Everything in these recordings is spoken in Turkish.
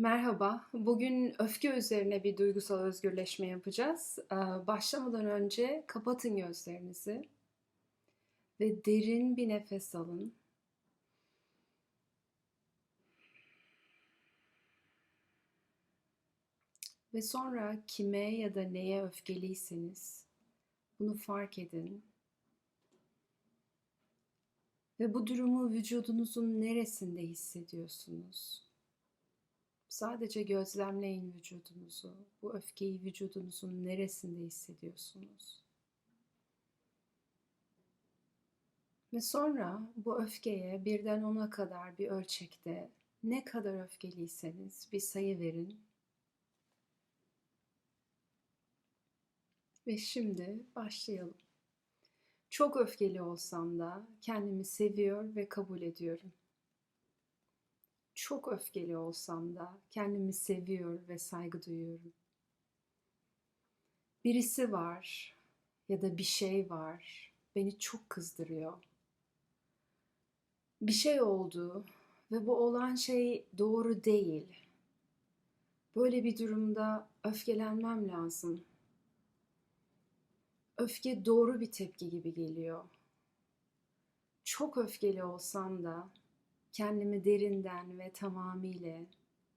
Merhaba. Bugün öfke üzerine bir duygusal özgürleşme yapacağız. Ee, Başlamadan önce kapatın gözlerinizi ve derin bir nefes alın. Ve sonra kime ya da neye öfkeliyseniz bunu fark edin. Ve bu durumu vücudunuzun neresinde hissediyorsunuz? Sadece gözlemleyin vücudunuzu. Bu öfkeyi vücudunuzun neresinde hissediyorsunuz? Ve sonra bu öfkeye birden ona kadar bir ölçekte ne kadar öfkeliyseniz bir sayı verin. Ve şimdi başlayalım. Çok öfkeli olsam da kendimi seviyor ve kabul ediyorum çok öfkeli olsam da kendimi seviyor ve saygı duyuyorum. Birisi var ya da bir şey var beni çok kızdırıyor. Bir şey oldu ve bu olan şey doğru değil. Böyle bir durumda öfkelenmem lazım. Öfke doğru bir tepki gibi geliyor. Çok öfkeli olsam da kendimi derinden ve tamamıyla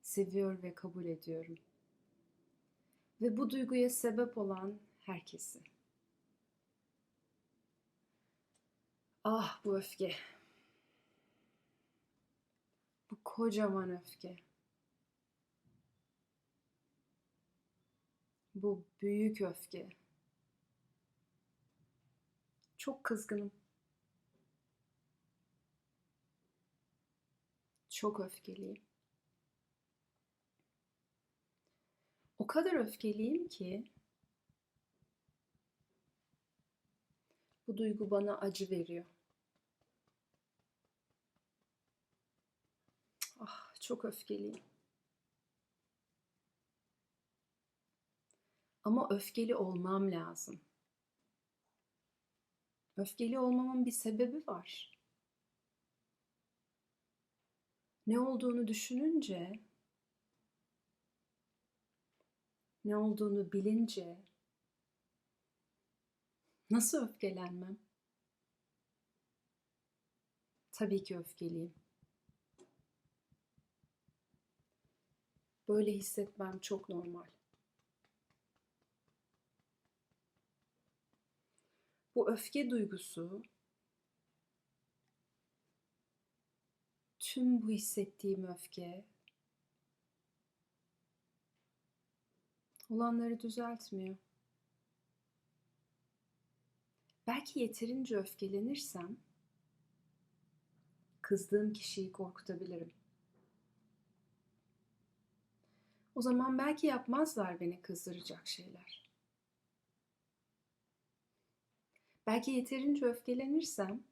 seviyor ve kabul ediyorum. Ve bu duyguya sebep olan herkesi. Ah bu öfke. Bu kocaman öfke. Bu büyük öfke. Çok kızgınım. Çok öfkeliyim. O kadar öfkeliyim ki bu duygu bana acı veriyor. Ah, çok öfkeliyim. Ama öfkeli olmam lazım. Öfkeli olmamın bir sebebi var. Ne olduğunu düşününce, ne olduğunu bilince nasıl öfkelenmem? Tabii ki öfkeliyim. Böyle hissetmem çok normal. Bu öfke duygusu tüm bu hissettiğim öfke olanları düzeltmiyor. Belki yeterince öfkelenirsem kızdığım kişiyi korkutabilirim. O zaman belki yapmazlar beni kızdıracak şeyler. Belki yeterince öfkelenirsem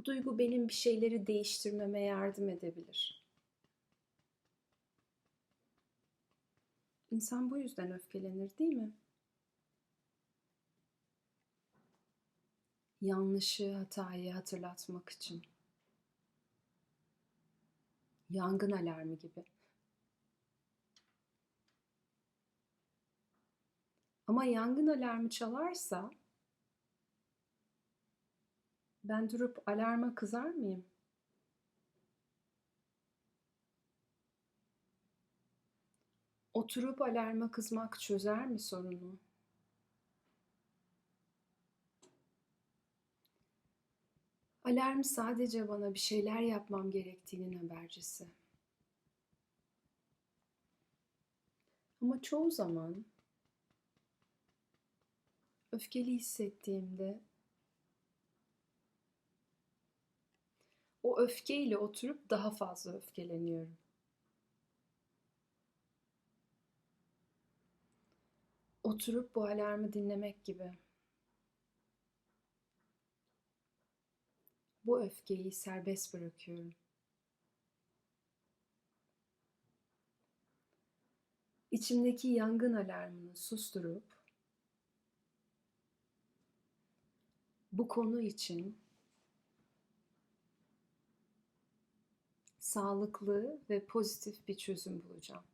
Bu duygu benim bir şeyleri değiştirmeme yardım edebilir. İnsan bu yüzden öfkelenir değil mi? Yanlışı, hatayı hatırlatmak için. Yangın alarmı gibi. Ama yangın alarmı çalarsa ben durup alarma kızar mıyım? Oturup alarma kızmak çözer mi sorunu? Alarm sadece bana bir şeyler yapmam gerektiğinin habercisi. Ama çoğu zaman öfkeli hissettiğimde o öfkeyle oturup daha fazla öfkeleniyorum. Oturup bu alarmı dinlemek gibi. Bu öfkeyi serbest bırakıyorum. İçimdeki yangın alarmını susturup bu konu için sağlıklı ve pozitif bir çözüm bulacağım.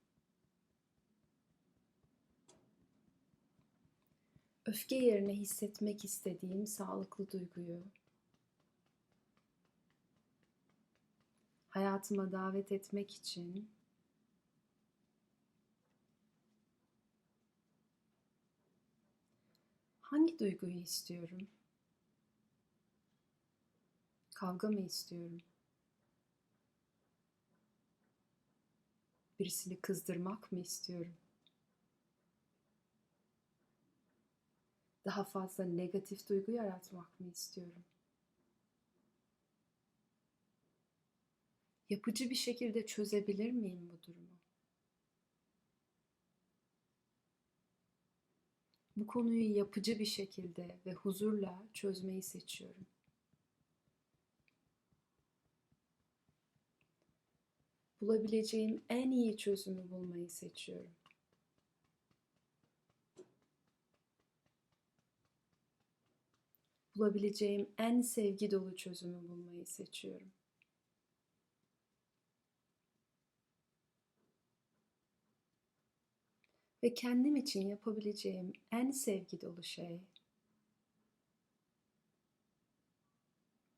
Öfke yerine hissetmek istediğim sağlıklı duyguyu hayatıma davet etmek için hangi duyguyu istiyorum? Kavga mı istiyorum? Birisini kızdırmak mı istiyorum? Daha fazla negatif duygu yaratmak mı istiyorum? Yapıcı bir şekilde çözebilir miyim bu durumu? Bu konuyu yapıcı bir şekilde ve huzurla çözmeyi seçiyorum. Bulabileceğim en iyi çözümü bulmayı seçiyorum. Bulabileceğim en sevgi dolu çözümü bulmayı seçiyorum. Ve kendim için yapabileceğim en sevgi dolu şey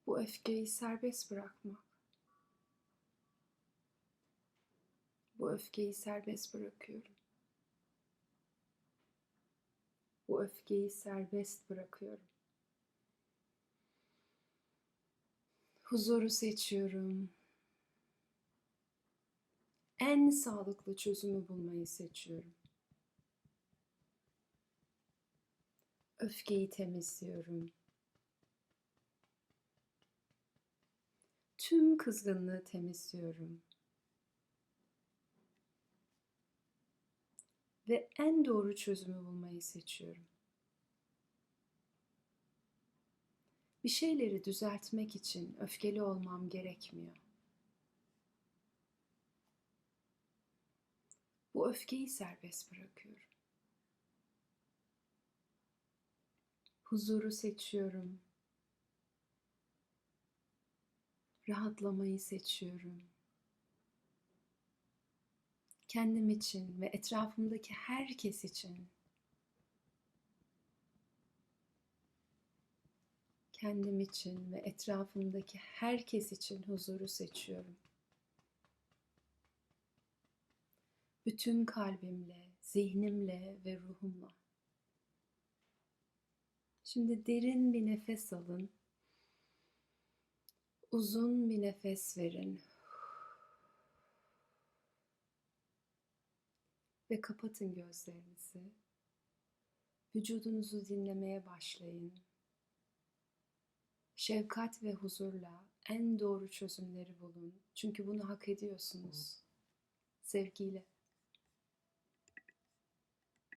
bu öfkeyi serbest bırakmak. Bu öfkeyi serbest bırakıyorum. Bu öfkeyi serbest bırakıyorum. Huzuru seçiyorum. En sağlıklı çözümü bulmayı seçiyorum. Öfkeyi temizliyorum. Tüm kızgınlığı temizliyorum. Ve en doğru çözümü bulmayı seçiyorum. Bir şeyleri düzeltmek için öfkeli olmam gerekmiyor. Bu öfkeyi serbest bırakıyorum. Huzuru seçiyorum. Rahatlamayı seçiyorum. Kendim için ve etrafımdaki herkes için kendim için ve etrafımdaki herkes için huzuru seçiyorum. Bütün kalbimle, zihnimle ve ruhumla. Şimdi derin bir nefes alın. Uzun bir nefes verin. Ve kapatın gözlerinizi. Vücudunuzu dinlemeye başlayın. Şefkat ve huzurla en doğru çözümleri bulun. Çünkü bunu hak ediyorsunuz. Sevgiyle.